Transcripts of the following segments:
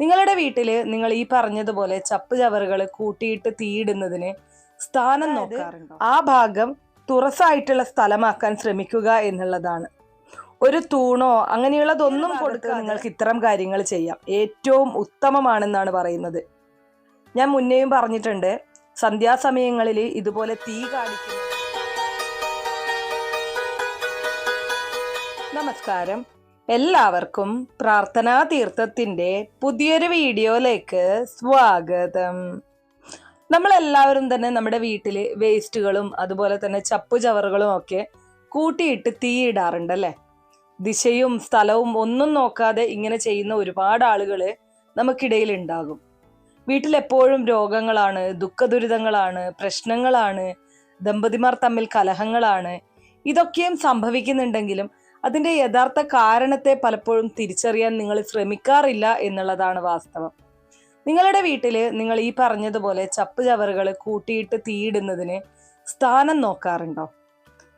നിങ്ങളുടെ വീട്ടിൽ നിങ്ങൾ ഈ പറഞ്ഞതുപോലെ ചപ്പ് ചവറുകൾ കൂട്ടിയിട്ട് തീയിടുന്നതിന് സ്ഥാനം നോക്കാറുണ്ട്? ആ ഭാഗം തുറസായിട്ടുള്ള സ്ഥലമാക്കാൻ ശ്രമിക്കുക എന്നുള്ളതാണ്. ഒരു തൂണോ അങ്ങനെയുള്ളതൊന്നും കൊടുക്കുക നിങ്ങൾക്ക് ഇത്തരം കാര്യങ്ങൾ ചെയ്യാം. ഏറ്റവും ഉത്തമമാണെന്നാണ് പറയുന്നത്. ഞാൻ മുന്നേയും പറഞ്ഞിട്ടുണ്ട് സന്ധ്യാസമയങ്ങളിൽ ഇതുപോലെ തീ കാണിക്കുന്നു നമസ്കാരം. എല്ലാവർക്കും പ്രാർത്ഥനാ തീർത്ഥത്തിന്റെ പുതിയൊരു വീഡിയോയിലേക്ക് സ്വാഗതം. നമ്മളെല്ലാവരും തന്നെ നമ്മുടെ വീട്ടിൽ വേസ്റ്റുകളും അതുപോലെ തന്നെ ചപ്പു ചവറുകളും ഒക്കെ കൂട്ടിയിട്ട് തീയിടാറുണ്ടല്ലേ ദിശയും സ്ഥലവും ഒന്നും നോക്കാതെ ഇങ്ങനെ ചെയ്യുന്ന ഒരുപാട് ആളുകൾ നമുക്കിടയിൽ ഉണ്ടാകും. വീട്ടിലെപ്പോഴും രോഗങ്ങളാണ് ദുഃഖദുരിതങ്ങളാണ് പ്രശ്നങ്ങളാണ് ദമ്പതിമാർ തമ്മിൽ കലഹങ്ങളാണ് ഇതൊക്കെയും സംഭവിക്കുന്നുണ്ടെങ്കിലും അതിന്റെ യഥാർത്ഥ കാരണത്തെ പലപ്പോഴും തിരിച്ചറിയാൻ നിങ്ങൾ ശ്രമിക്കാറില്ല എന്നുള്ളതാണ് വാസ്തവം. നിങ്ങളുടെ വീട്ടിൽ നിങ്ങൾ ഈ പറഞ്ഞതുപോലെ ചപ്പ് ചവറുകൾ കൂട്ടിയിട്ട് തീയിടുന്നതിന് സ്ഥാനം നോക്കാറുണ്ടോ?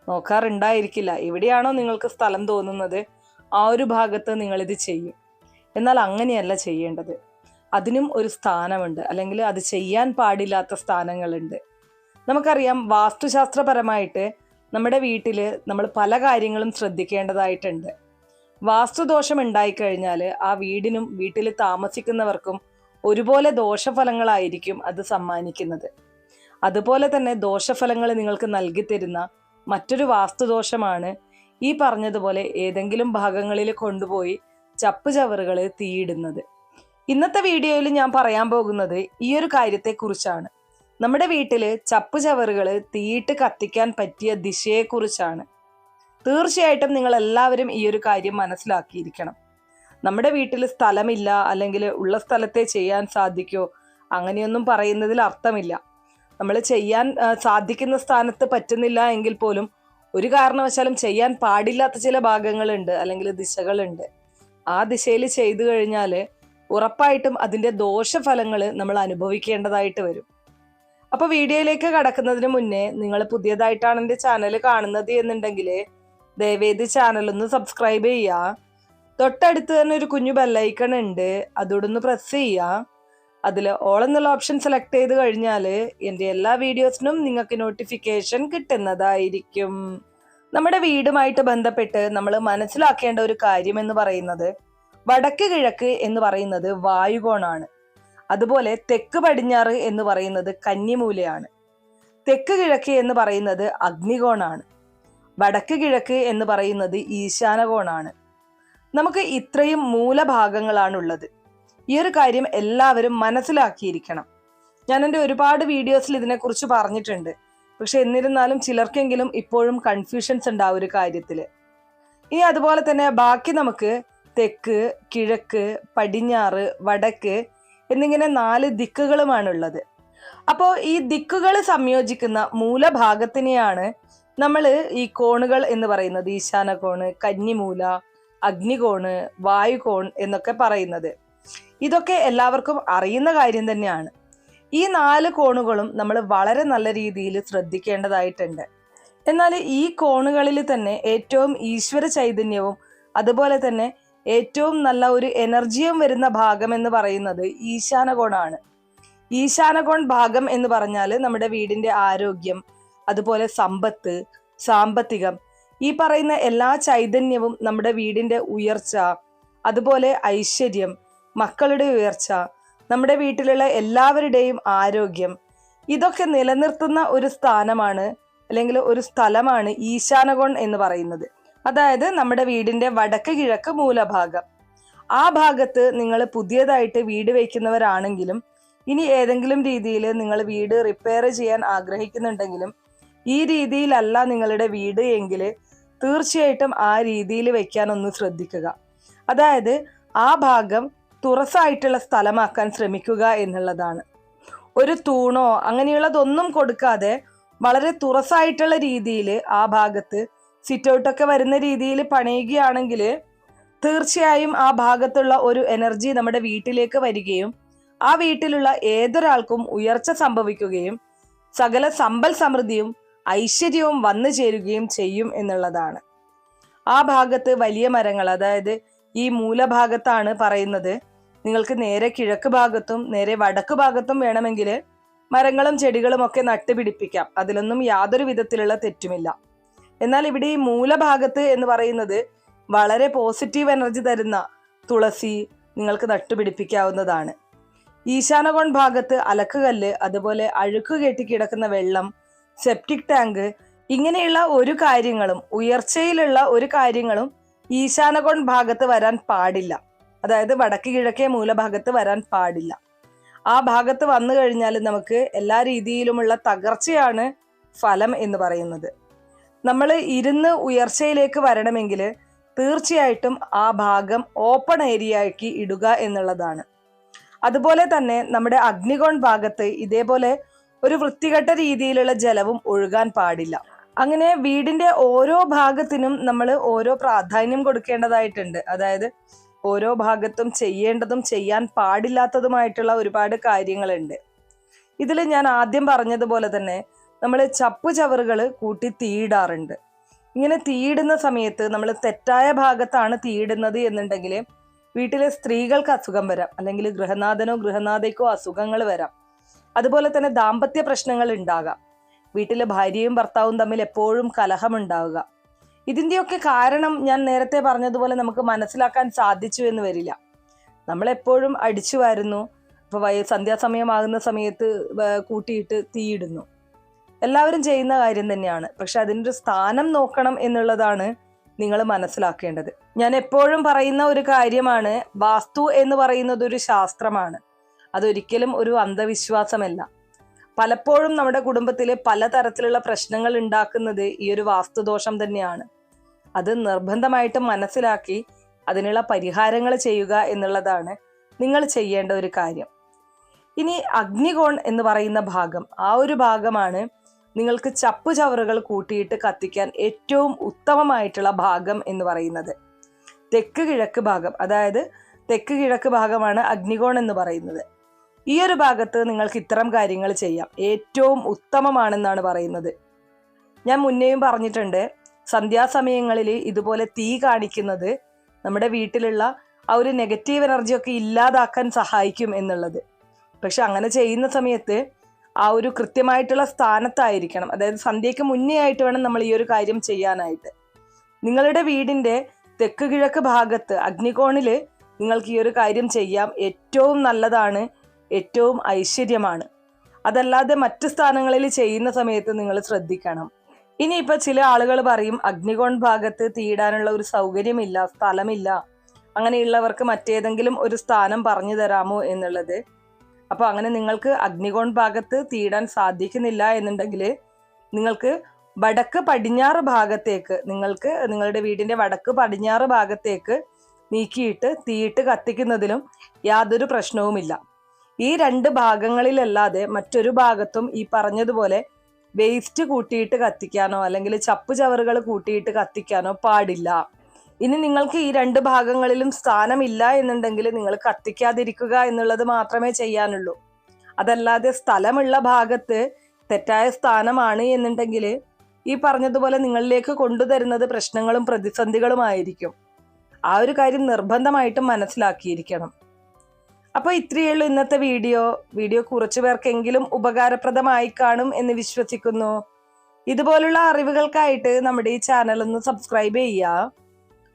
നോക്കാറുണ്ടായിരിക്കില്ല. എവിടെയാണോ നിങ്ങൾക്ക് സ്ഥലം തോന്നുന്നത് ആ ഒരു ഭാഗത്ത് നിങ്ങളിത് ചെയ്യും. എന്നാൽ അങ്ങനെയല്ല ചെയ്യേണ്ടത്. അതിനും ഒരു സ്ഥാനമുണ്ട്. അല്ലെങ്കിൽ അത് ചെയ്യാൻ പാടില്ലാത്ത സ്ഥാനങ്ങളുണ്ട്. നമുക്കറിയാം വാസ്തുശാസ്ത്രപരമായിട്ട് നമ്മുടെ വീട്ടിൽ നമ്മൾ പല കാര്യങ്ങളും ശ്രദ്ധിക്കേണ്ടതായിട്ടുണ്ട്. വാസ്തുദോഷം ഉണ്ടായിക്കഴിഞ്ഞാൽ ആ വീടിനും വീട്ടിൽ താമസിക്കുന്നവർക്കും ഒരുപോലെ ദോഷഫലങ്ങളായിരിക്കും അത് സമ്മാനിക്കുന്നത്. അതുപോലെ തന്നെ ദോഷഫലങ്ങൾ നിങ്ങൾക്ക് നൽകിത്തരുന്ന മറ്റൊരു വാസ്തുദോഷമാണ് ഈ പറഞ്ഞതുപോലെ ഏതെങ്കിലും ഭാഗങ്ങളിൽ കൊണ്ടുപോയി ചപ്പ് ചവറുകൾ തീയിടുന്നത്. ഇന്നത്തെ വീഡിയോയിൽ ഞാൻ പറയാൻ പോകുന്നത് ഈ ഒരു കാര്യത്തെക്കുറിച്ചാണ്. നമ്മുടെ വീട്ടിൽ ചപ്പ് ചവറുകൾ തീയിട്ട് കത്തിക്കാൻ പറ്റിയ ദിശയെക്കുറിച്ചാണ്. തീർച്ചയായിട്ടും നിങ്ങൾ എല്ലാവരും ഈ ഒരു കാര്യം മനസ്സിലാക്കിയിരിക്കണം. നമ്മുടെ വീട്ടിൽ സ്ഥലമില്ല അല്ലെങ്കിൽ ഉള്ള സ്ഥലത്തെ ചെയ്യാൻ സാധിക്കോ അങ്ങനെയൊന്നും പറയുന്നതിൽ അർത്ഥമില്ല. നമ്മൾ ചെയ്യാൻ സാധിക്കുന്ന സ്ഥാനത്ത് പറ്റുന്നില്ല എങ്കിൽ പോലും ഒരു കാരണവശാലും ചെയ്യാൻ പാടില്ലാത്ത ചില ഭാഗങ്ങളുണ്ട് അല്ലെങ്കിൽ ദിശകളുണ്ട്. ആ ദിശയിൽ ചെയ്തു കഴിഞ്ഞാൽ ഉറപ്പായിട്ടും അതിന്റെ ദോഷഫലങ്ങൾ നമ്മൾ അനുഭവിക്കേണ്ടതായിട്ട് വരും. അപ്പൊ വീഡിയോയിലേക്ക് കടക്കുന്നതിന് മുന്നേ നിങ്ങൾ പുതിയതായിട്ടാണ് എന്റെ ചാനൽ കാണുന്നത് എന്നുണ്ടെങ്കിൽ ദയവേദി ചാനൽ ഒന്ന് സബ്സ്ക്രൈബ് ചെയ്യുക തൊട്ടടുത്ത് തന്നെ ഒരു കുഞ്ഞു ബെല്ലൈക്കൺ ഉണ്ട്. അതോടൊന്ന് പ്രസ് ചെയ്യുക അതിൽ ഓൾ എന്നുള്ള ഓപ്ഷൻ സെലക്ട് ചെയ്ത് കഴിഞ്ഞാൽ എന്റെ എല്ലാ വീഡിയോസിനും നിങ്ങൾക്ക് നോട്ടിഫിക്കേഷൻ കിട്ടുന്നതായിരിക്കും. നമ്മുടെ വീടുമായിട്ട് ബന്ധപ്പെട്ട് നമ്മൾ മനസ്സിലാക്കേണ്ട ഒരു കാര്യം എന്ന് പറയുന്നത് വടക്ക് കിഴക്ക് എന്ന് പറയുന്നത് വായുകോണാണ്. അതുപോലെ തെക്ക് പടിഞ്ഞാറ് എന്ന് പറയുന്നത് കന്നിമൂലയാണ്. തെക്ക് കിഴക്ക് എന്ന് പറയുന്നത് അഗ്നികോണാണ്. വടക്ക് കിഴക്ക് എന്ന് പറയുന്നത് ഈശാനകോണാണ്. നമുക്ക് ഇത്രയും മൂലഭാഗങ്ങളാണുള്ളത്. ഈ ഒരു കാര്യം എല്ലാവരും മനസ്സിലാക്കിയിരിക്കണം. ഞാൻ എന്റെ ഒരുപാട് വീഡിയോസിൽ ഇതിനെക്കുറിച്ച് പറഞ്ഞിട്ടുണ്ട്. പക്ഷെ എന്നിരുന്നാലും ചിലർക്കെങ്കിലും ഇപ്പോഴും കൺഫ്യൂഷൻസ് ഉണ്ട് ആ ഒരു കാര്യത്തിൽ ഇനി അതുപോലെ തന്നെ ബാക്കി നമുക്ക് തെക്ക് കിഴക്ക് പടിഞ്ഞാറ് വടക്ക് എന്നിങ്ങനെ നാല് ദിക്കുകളുമാണുള്ളത്. അപ്പോൾ ഈ ദിക്കുകൾ സംയോജിക്കുന്ന മൂലഭാഗത്തിനെയാണ് നമ്മൾ ഈ കോണുകൾ എന്ന് പറയുന്നത്. ഈശാന കോണ് കന്നിമൂല അഗ്നികോണ് വായുകോൺ എന്നൊക്കെ പറയുന്നത്. ഇതൊക്കെ എല്ലാവർക്കും അറിയുന്ന കാര്യം തന്നെയാണ്. ഈ നാല് കോണുകളും നമ്മൾ വളരെ നല്ല രീതിയിൽ ശ്രദ്ധിക്കേണ്ടതായിട്ടുണ്ട്. എന്നാൽ ഈ കോണുകളിൽ തന്നെ ഏറ്റവും ഈശ്വര ചൈതന്യവും അതുപോലെ തന്നെ ഏറ്റവും നല്ല ഒരു എനർജിയും വരുന്ന ഭാഗം എന്ന് പറയുന്നത് ഈശാനകോണാണ്. ഈശാനകോൺ ഭാഗം എന്ന് പറഞ്ഞാൽ നമ്മുടെ വീടിന്റെ ആരോഗ്യം അതുപോലെ സമ്പത്ത് സാമ്പത്തികം ഈ പറയുന്ന എല്ലാ ചൈതന്യവും നമ്മുടെ വീടിന്റെ ഉയർച്ച അതുപോലെ ഐശ്വര്യം മക്കളുടെ ഉയർച്ച നമ്മുടെ വീട്ടിലുള്ള എല്ലാവരുടെയും ആരോഗ്യം ഇതൊക്കെ നിലനിർത്തുന്ന ഒരു സ്ഥാനമാണ് അല്ലെങ്കിൽ ഒരു സ്ഥലമാണ് ഈശാനകോൺ എന്ന് പറയുന്നത്. അതായത് നമ്മുടെ വീടിന്റെ വടക്ക് കിഴക്ക് മൂലഭാഗം. ആ ഭാഗത്ത് നിങ്ങൾ പുതിയതായിട്ട് വീട് വയ്ക്കുന്നവരാണെങ്കിലും ഇനി ഏതെങ്കിലും രീതിയിൽ നിങ്ങൾ വീട് റിപ്പയർ ചെയ്യാൻ ആഗ്രഹിക്കുന്നുണ്ടെങ്കിലും ഈ രീതിയിലല്ല നിങ്ങളുടെ വീട് എങ്കിൽ തീർച്ചയായിട്ടും ആ രീതിയിൽ വെക്കാൻ ഒന്ന് ശ്രദ്ധിക്കുക. അതായത് ആ ഭാഗം തുറസായിട്ടുള്ള സ്ഥലമാക്കാൻ ശ്രമിക്കുക എന്നുള്ളതാണ്. ഒരു തൂണോ അങ്ങനെയുള്ളതൊന്നും കൊടുക്കാതെ വളരെ തുറസായിട്ടുള്ള രീതിയിൽ ആ ഭാഗത്ത് സിറ്റ് ഔട്ടൊക്കെ വരുന്ന രീതിയിൽ പണിയുകയാണെങ്കിൽ തീർച്ചയായും ആ ഭാഗത്തുള്ള ഒരു എനർജി നമ്മുടെ വീട്ടിലേക്ക് വരികയും ആ വീട്ടിലുള്ള ഏതൊരാൾക്കും ഉയർച്ച സംഭവിക്കുകയും സകല സമ്പൽ സമൃദ്ധിയും ഐശ്വര്യവും വന്നു ചേരുകയും ചെയ്യും എന്നുള്ളതാണ്. ആ ഭാഗത്ത് വലിയ മരങ്ങൾ അതായത് ഈ മൂലഭാഗത്താണ് പറയുന്നത്. നിങ്ങൾക്ക് നേരെ കിഴക്ക് ഭാഗത്തും നേരെ വടക്ക് ഭാഗത്തും വേണമെങ്കിൽ മരങ്ങളും ചെടികളും ഒക്കെ നട്ടുപിടിപ്പിക്കാം. അതിലൊന്നും യാതൊരു വിധത്തിലുള്ള തെറ്റുമില്ല. എന്നാൽ ഇവിടെ ഈ മൂലഭാഗത്ത് എന്ന് പറയുന്നത് വളരെ പോസിറ്റീവ് എനർജി തരുന്ന തുളസി നിങ്ങൾക്ക് നട്ടുപിടിപ്പിക്കാവുന്നതാണ്. ഈശാനകോൺ ഭാഗത്ത് അലക്കുകല്ല് അതുപോലെ അഴുക്ക് കെട്ടി കിടക്കുന്ന വെള്ളം സെപ്റ്റിക് ടാങ്ക് ഇങ്ങനെയുള്ള ഒരു കാര്യങ്ങളും ഉയർച്ചയിലുള്ള ഒരു കാര്യങ്ങളും ഈശാനകോൺ ഭാഗത്ത് വരാൻ പാടില്ല. അതായത് വടക്ക് കിഴക്കേ മൂലഭാഗത്ത് വരാൻ പാടില്ല. ആ ഭാഗത്ത് വന്നു കഴിഞ്ഞാൽ നമുക്ക് എല്ലാ രീതിയിലുമുള്ള തകർച്ചയാണ് ഫലം എന്ന് പറയുന്നത്. നമ്മൾ ഇരുന്ന് ഉയർച്ചയിലേക്ക് വരണമെങ്കിൽ തീർച്ചയായിട്ടും ആ ഭാഗം ഓപ്പൺ ഏരിയ ആക്കി ഇടുക എന്നുള്ളതാണ്. അതുപോലെ തന്നെ നമ്മുടെ അഗ്നികോൺ ഭാഗത്ത് ഇതേപോലെ ഒരു വൃത്തികെട്ട രീതിയിലുള്ള ജലവും ഒഴുകാൻ പാടില്ല. അങ്ങനെ വീടിന്റെ ഓരോ ഭാഗത്തിനും നമ്മൾ ഓരോ പ്രാധാന്യം കൊടുക്കേണ്ടതായിട്ടുണ്ട്. അതായത് ഓരോ ഭാഗത്തും ചെയ്യേണ്ടതും ചെയ്യാൻ പാടില്ലാത്തതുമായിട്ടുള്ള ഒരുപാട് കാര്യങ്ങളുണ്ട്. ഇതിൽ ഞാൻ ആദ്യം പറഞ്ഞതുപോലെ തന്നെ നമ്മൾ ചപ്പ് ചവറുകൾ കൂട്ടി തീയിടാറുണ്ട്. ഇങ്ങനെ തീയിടുന്ന സമയത്ത് നമ്മൾ തെറ്റായ ഭാഗത്താണ് തീയിടുന്നത് എന്നുണ്ടെങ്കിൽ വീട്ടിലെ സ്ത്രീകൾക്ക് അസുഖം വരാം. അല്ലെങ്കിൽ ഗൃഹനാഥനോ ഗൃഹനാഥയ്ക്കോ അസുഖങ്ങൾ വരാം. അതുപോലെ തന്നെ ദാമ്പത്യ പ്രശ്നങ്ങൾ ഉണ്ടാകാം. വീട്ടിലെ ഭാര്യയും ഭർത്താവും തമ്മിൽ എപ്പോഴും കലഹമുണ്ടാവുക. ഇതിന്റെയൊക്കെ കാരണം ഞാൻ നേരത്തെ പറഞ്ഞതുപോലെ നമുക്ക് മനസ്സിലാക്കാൻ സാധിച്ചു എന്ന് വരില്ല. നമ്മളെപ്പോഴും അടിച്ചു വരുന്നു. ഇപ്പോൾ വൈ സന്ധ്യാസമയമാകുന്ന സമയത്ത് കൂട്ടിയിട്ട് തീയിടുന്നു. എല്ലാവരും ചെയ്യുന്ന കാര്യം തന്നെയാണ്. പക്ഷെ അതിന്റെ ഒരു സ്ഥാനം നോക്കണം എന്നുള്ളതാണ് നിങ്ങൾ മനസ്സിലാക്കേണ്ടത്. ഞാൻ എപ്പോഴും പറയുന്ന ഒരു കാര്യമാണ് വാസ്തു എന്ന് പറയുന്നത് ഒരു ശാസ്ത്രമാണ്. അതൊരിക്കലും ഒരു അന്ധവിശ്വാസമല്ല. പലപ്പോഴും നമ്മുടെ കുടുംബത്തിൽ പലതരത്തിലുള്ള പ്രശ്നങ്ങൾ ഉണ്ടാക്കുന്നത് ഈ ഒരു വാസ്തുദോഷം തന്നെയാണ്. അത് നിർബന്ധമായിട്ടും മനസ്സിലാക്കി അതിനുള്ള പരിഹാരങ്ങൾ ചെയ്യുക എന്നുള്ളതാണ് നിങ്ങൾ ചെയ്യേണ്ട ഒരു കാര്യം. ഇനി അഗ്നികോൺ എന്ന് പറയുന്ന ഭാഗം ആ ഒരു ഭാഗമാണ് നിങ്ങൾക്ക് ചപ്പ് ചവറുകൾ കൂട്ടിയിട്ട് കത്തിക്കാൻ ഏറ്റവും ഉത്തമമായിട്ടുള്ള ഭാഗം എന്ന് പറയുന്നത്. തെക്ക് കിഴക്ക് ഭാഗം അതായത് തെക്ക് കിഴക്ക് ഭാഗമാണ് അഗ്നികോൺ എന്ന് പറയുന്നത്. ഈ ഒരു ഭാഗത്ത് നിങ്ങൾക്ക് ഇത്തരം കാര്യങ്ങൾ ചെയ്യാം. ഏറ്റവും ഉത്തമമാണെന്നാണ് പറയുന്നത്. ഞാൻ മുന്നേയും പറഞ്ഞിട്ടുണ്ട് സന്ധ്യാസമയങ്ങളിൽ ഇതുപോലെ തീ കാണിക്കുന്നത് നമ്മുടെ വീട്ടിലുള്ള ആ ഒരു നെഗറ്റീവ് എനർജിയൊക്കെ ഇല്ലാതാക്കാൻ സഹായിക്കും എന്നുള്ളത്. പക്ഷെ അങ്ങനെ ചെയ്യുന്ന സമയത്ത് ആ ഒരു കൃത്യമായിട്ടുള്ള സ്ഥാനത്തായിരിക്കണം. അതായത് സന്ധ്യയ്ക്ക് മുന്നേ ആയിട്ട് വേണം നമ്മൾ ഈ ഒരു കാര്യം ചെയ്യാനായിട്ട്. നിങ്ങളുടെ വീടിന്റെ തെക്ക് കിഴക്ക് ഭാഗത്ത് അഗ്നികോണിൽ നിങ്ങൾക്ക് ഈ ഒരു കാര്യം ചെയ്യാം. ഏറ്റവും നല്ലതാണ് ഏറ്റവും ഐശ്വര്യമാണ്. അതല്ലാതെ മറ്റ് സ്ഥാനങ്ങളിൽ ചെയ്യുന്ന സമയത്ത് നിങ്ങൾ ശ്രദ്ധിക്കണം. ഇനിയിപ്പോൾ ചില ആളുകൾ പറയും അഗ്നികോൺ ഭാഗത്ത് തീടാനുള്ള ഒരു സൗകര്യമില്ല സ്ഥലമില്ല. അങ്ങനെയുള്ളവർക്ക് മറ്റേതെങ്കിലും ഒരു സ്ഥാനം പറഞ്ഞു തരാമോ എന്നുള്ളത് അപ്പോൾ അങ്ങനെ നിങ്ങൾക്ക് അഗ്നികോൺ ഭാഗത്ത് തീടാൻ സാധിക്കുന്നില്ല എന്നുണ്ടെങ്കിൽ നിങ്ങൾക്ക് വടക്ക് പടിഞ്ഞാറ് ഭാഗത്തേക്ക് നിങ്ങൾക്ക് നിങ്ങളുടെ വീടിന്റെ വടക്ക് പടിഞ്ഞാറ് ഭാഗത്തേക്ക് നീക്കിയിട്ട് തീയിട്ട് കത്തിക്കുന്നതിലും യാതൊരു പ്രശ്നവുമില്ല. ഈ രണ്ട് ഭാഗങ്ങളിലല്ലാതെ മറ്റൊരു ഭാഗത്തും ഈ പറഞ്ഞതുപോലെ വേസ്റ്റ് കൂട്ടിയിട്ട് കത്തിക്കാനോ അല്ലെങ്കിൽ ചപ്പു ചവറുകൾ കൂട്ടിയിട്ട് കത്തിക്കാനോ പാടില്ല. ഇനി നിങ്ങൾക്ക് ഈ രണ്ട് ഭാഗങ്ങളിലും സ്ഥാനമില്ല എന്നുണ്ടെങ്കിൽ നിങ്ങൾ കത്തിക്കാതിരിക്കുക എന്നുള്ളത് മാത്രമേ ചെയ്യാനുള്ളൂ. അതല്ലാതെ സ്ഥലമുള്ള ഭാഗത്ത് തെറ്റായ സ്ഥാനമാണ് എന്നുണ്ടെങ്കിൽ ഈ പറഞ്ഞതുപോലെ നിങ്ങളിലേക്ക് കൊണ്ടുതരുന്നത് പ്രശ്നങ്ങളും പ്രതിസന്ധികളുമായിരിക്കും ആ ഒരു കാര്യം നിർബന്ധമായിട്ടും മനസ്സിലാക്കിയിരിക്കണം. അപ്പോൾ ഇത്രയേ ഉള്ളൂ ഇന്നത്തെ വീഡിയോ. വീഡിയോ കുറച്ചു പേർക്കെങ്കിലും ഉപകാരപ്രദമായി കാണും എന്ന് വിശ്വസിക്കുന്നു. ഇതുപോലുള്ള അറിവുകൾക്കായിട്ട് നമ്മുടെ ഈ ചാനൽ ഒന്ന് സബ്സ്ക്രൈബ് ചെയ്യുക.